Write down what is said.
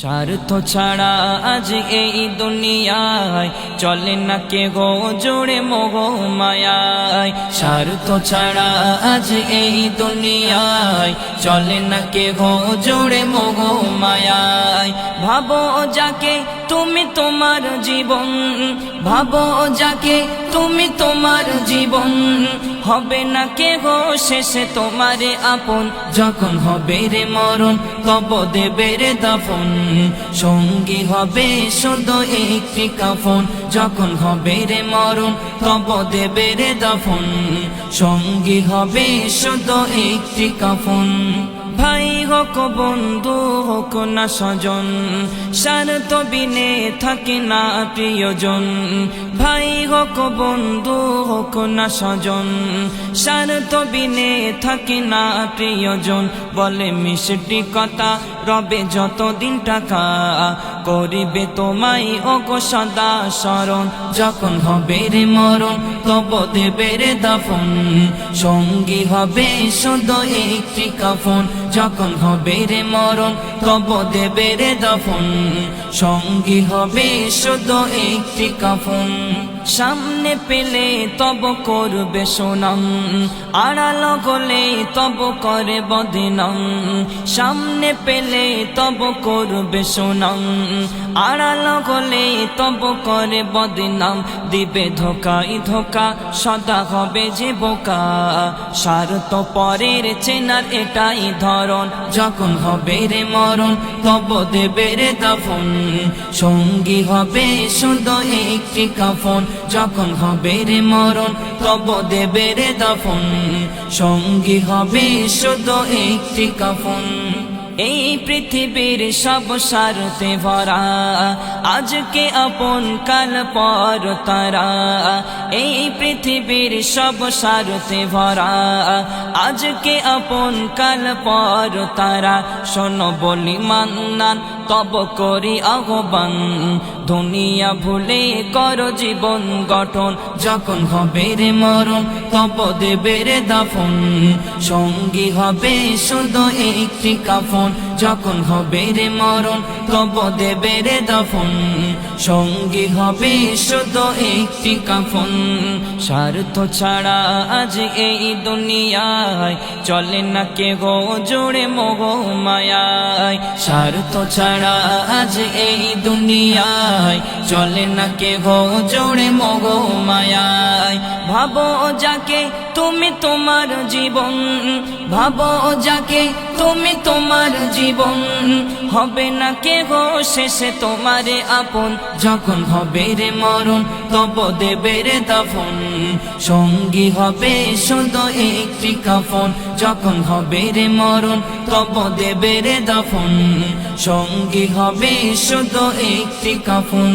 স্বার্থ ছাড়া আজ এই দুনিয়ায় চলে না কে গো জোড়ে মোগ মায়ায়। স্বার্থ ছাড়া আজ এই দুনিয়ায় চলে না কে গো জোড়ে মোগ মায়ায়। ভাবো যাকে তুমি তোমার জীবন, ভাবো যাকে তুমি তোমার জীবন। হবে না কে গো শেষে তোমারে আপন। যখন হবে রে মরণ কব দেবে রে দাফন। সঙ্গী হবে শুধু একটি কাফন। যখন হবে রে মরণ কব দেবে রে দাফন। সঙ্গী হবে শুধু একটি কাফন। ভাই হোক বন্ধু হোক না স্বজন স্বার্থ বিনে থাকে না প্রিয়জন। ভাই হোক বন্ধু, হোক না স্বজন। স্বার্থ বিনে থাকে না প্রিয়জন। বলে মিষ্টি কথা, রবে যতদিন টাকা, করিবে তোমায় ওগো সদা স্মরণ। যখন হবে রে মরণ, তব দেবে রে দাফন। সঙ্গী হবে শুধু একটি কাফন। যখন হবে রে মরণ, তব দেবে রে দাফন। সঙ্গী হবে শুধু একটি কাফন। সামনে পেলে তব করবে সোনাম, আড়াল গলে তব করে বদিনাম। সামনে পেলে তব করবে সোনাম, আড়াল গলে তব করে বদিনাম। দিবে ধোকাই ধোকা, সদা হবে যে বোকা। স্বার্থ পরের চেনার এটাই ধরন যখন হবে রে মরণ, তব দেবে রে দাফন। সঙ্গী হবে শুধু একটি কাফন, যখন হবে রে মরণ, তব দেবে রে দাফন। সঙ্গী হবে শুধু একটি কাফন। এই পৃথিবীর সব সারতে ভরা। আজকে আপন কাল, পর তারা। এই পৃথিবীর সব সারতে ভরা। আজকে আপন কাল, পর তারা। শোনো বলি মান্নান তব করি আহ্বান। দুনিয়া ভুলে কর জীবন গঠন। যখন হবে রে মরণ, তব দেবে রে দাফন। সঙ্গী হবে শুধু একটি কাফন। যখন হবে রে মরণ, তব দেবে রে দাফন। সঙ্গী হবে শুধু একটি কাফন। স্বার্থ ছাড়া আজ এই দুনিয়ায় চলে না কে গো জোড়ে মোগ মায়ায়। স্বার্থ ছাড়া আজ এই দুনিয়ায় চলে না কে গো জোড়ে মোগ মায়ায়। ভাবো যাকে তুমি তোমার জীবন, ভাবো যাকে তুমি তোমার জীবন। হবে না কে গো শেষে তোমারে আপন, যখন হবে রে মরণ, তব দেবে রে দাফন। সঙ্গী হবে শুধু একটি কাফন, যখন হবে রে মরণ, তব দেবে রে দাফন। সঙ্গী হবে শুধু একটি কাফন।